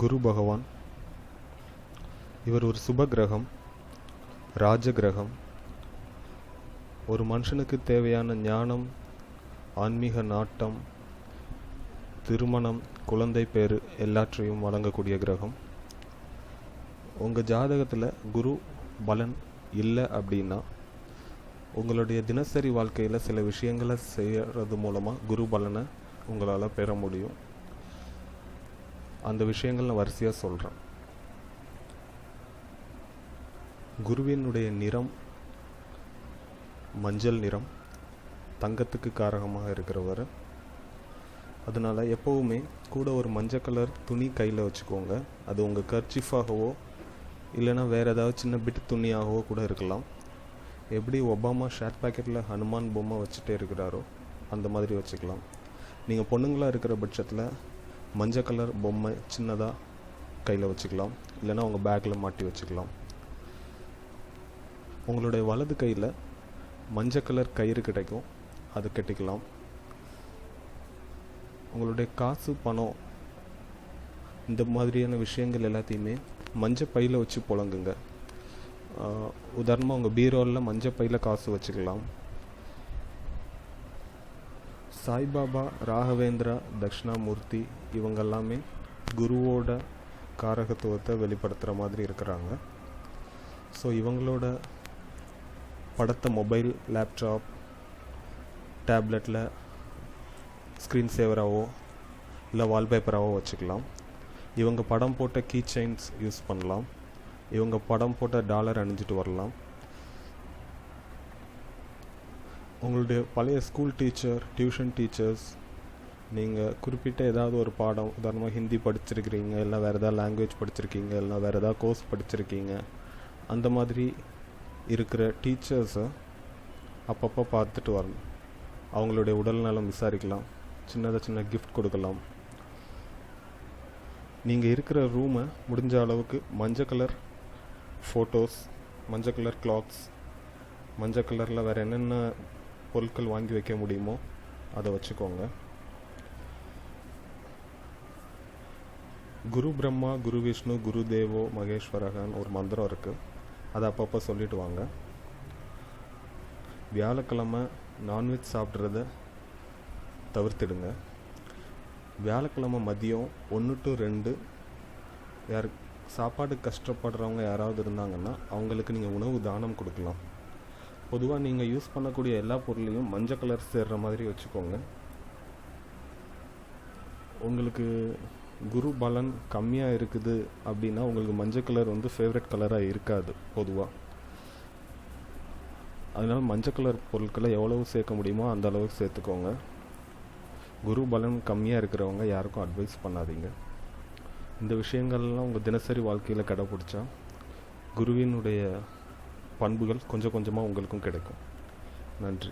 குரு பகவான் இவர் ஒரு சுப கிரகம் ராஜ கிரகம் ஒரு மனுஷனுக்கு தேவையான ஞானம் ஆன்மீக நாட்டம் திருமணம் குழந்தை பேறு எல்லாற்றையும் வழங்கக்கூடிய கிரகம். உங்கள் ஜாதகத்தில் குரு பலன் இல்லை அப்படின்னா உங்களுடைய தினசரி வாழ்க்கையில் சில விஷயங்களை செய்கிறது மூலமாக குரு பலனை உங்களால் பெற முடியும். அந்த விஷயங்கள் நான் வரிசையாக சொல்கிறேன் குருவினுடைய நிறம் மஞ்சள் நிறம் தங்கத்துக்கு காரகமாக இருக்கிறவர். அதனால் எப்போவுமே கூட ஒரு மஞ்சள் கலர் துணி கையில் வச்சுக்கோங்க. அது உங்கள் கர்ச்சிஃபாகவோ இல்லைன்னா வேறு ஏதாவது சின்ன பிட் துணியாகவோ கூட இருக்கலாம். எப்படி ஒபாமா ஷர்ட் பேக்கெட்டில் ஹனுமான் பொம்மை வச்சுட்டே இருக்கிறாரோ அந்த மாதிரி வச்சுக்கலாம். நீங்கள் பொண்ணுங்களாக இருக்கிற பட்சத்தில் மஞ்சள் கலர் பொம்மை சின்னதாக கையில் வச்சுக்கலாம். இல்லைன்னா உங்கள் பேக்கில் மாட்டி வச்சுக்கலாம். உங்களுடைய வலது கையில் மஞ்சள் கலர் கயிறு கிடைக்கும். அது கட்டிக்கலாம். உங்களுடைய காசு பணம் இந்த மாதிரியான விஷயங்கள் எல்லாத்தையுமே மஞ்சள் பையில் வச்சு புழங்குங்க. உதாரணமாக உங்கள் பீரோவில் மஞ்சள் பையில் காசு வச்சுக்கலாம். சாய்பாபா ராகவேந்திரா தக்ஷணாமூர்த்தி இவங்க எல்லாமே குருவோட காரகத்துவத்தை வெளிப்படுத்துகிற மாதிரி இருக்கிறாங்க. ஸோ இவங்களோட படத்தை மொபைல் லேப்டாப் டேப்லெட்டில் ஸ்க்ரீன் சேவராகவோ இல்லை வால்பேப்பராகவோ வச்சுக்கலாம். இவங்க படம் போட்ட கீ செயின்ஸ் யூஸ் பண்ணலாம். இவங்க படம் போட்ட டாலர் அணிஞ்சிட்டு வரலாம். உங்களுடைய பழைய ஸ்கூல் டீச்சர் டியூஷன் டீச்சர்ஸ் நீங்கள் குறிப்பிட்ட ஏதாவது ஒரு பாடம் உதாரணமாக ஹிந்தி படிச்சிருக்கிறீங்க இல்லை வேறு ஏதாவது லாங்குவேஜ் படிச்சிருக்கீங்க இல்லை வேறு ஏதாவது கோர்ஸ் படிச்சிருக்கீங்க அந்த மாதிரி இருக்கிற டீச்சர்ஸை அப்பப்போ பார்த்துட்டு வரணும். அவங்களுடைய உடல்நலம் விசாரிக்கலாம் சின்னதாக சின்ன கிஃப்ட் கொடுக்கலாம். நீங்கள் இருக்கிற ரூமை முடிஞ்ச அளவுக்கு மஞ்சள் கலர் ஃபோட்டோஸ் மஞ்சள் கலர் கிளாத்ஸ் மஞ்சள் கலரில் வேறு என்னென்ன பொருட்கள் வாங்கி வைக்க முடியுமோ அதை வச்சுக்கோங்க. குரு பிரம்மா குரு விஷ்ணு குரு தேவோ மகேஸ்வரகன் ஒரு மந்திரம் இருக்குது அதை அப்பப்போ சொல்லிட்டு வாங்க. வியாழக்கிழமை நான்வெஜ் சாப்பிட்றத தவிர்த்திடுங்க. வியாழக்கிழமை மதியம் ஒன்று டு ரெண்டு யார் சாப்பாடு கஷ்டப்படுறவங்க யாராவது இருந்தாங்கன்னா அவங்களுக்கு நீங்கள் உணவு தானம் கொடுக்கலாம். பொதுவாக நீங்கள் யூஸ் பண்ணக்கூடிய எல்லா பொருளையும் மஞ்சள் கலர் சேர்ற மாதிரி வச்சுக்கோங்க. உங்களுக்கு குரு பலன் கம்மியாக இருக்குது அப்படின்னா உங்களுக்கு மஞ்சள் கலர் வந்து ஃபேவரட் கலராக இருக்காது பொதுவாக அதனால் மஞ்சள் கலர் பொருட்களை எவ்வளவு சேர்க்க முடியுமோ அந்த அளவுக்கு சேர்த்துக்கோங்க. குரு பலன் கம்மியாக இருக்கிறவங்க யாருக்கும் அட்வைஸ் பண்ணாதீங்க. இந்த விஷயங்கள்லாம் உங்கள் தினசரி வாழ்க்கையில் கடைப்பிடிச்சா குருவினுடைய பண்புகள் கொஞ்சம் கொஞ்சமாக உங்களுக்கும் கிடைக்கும். நன்றி.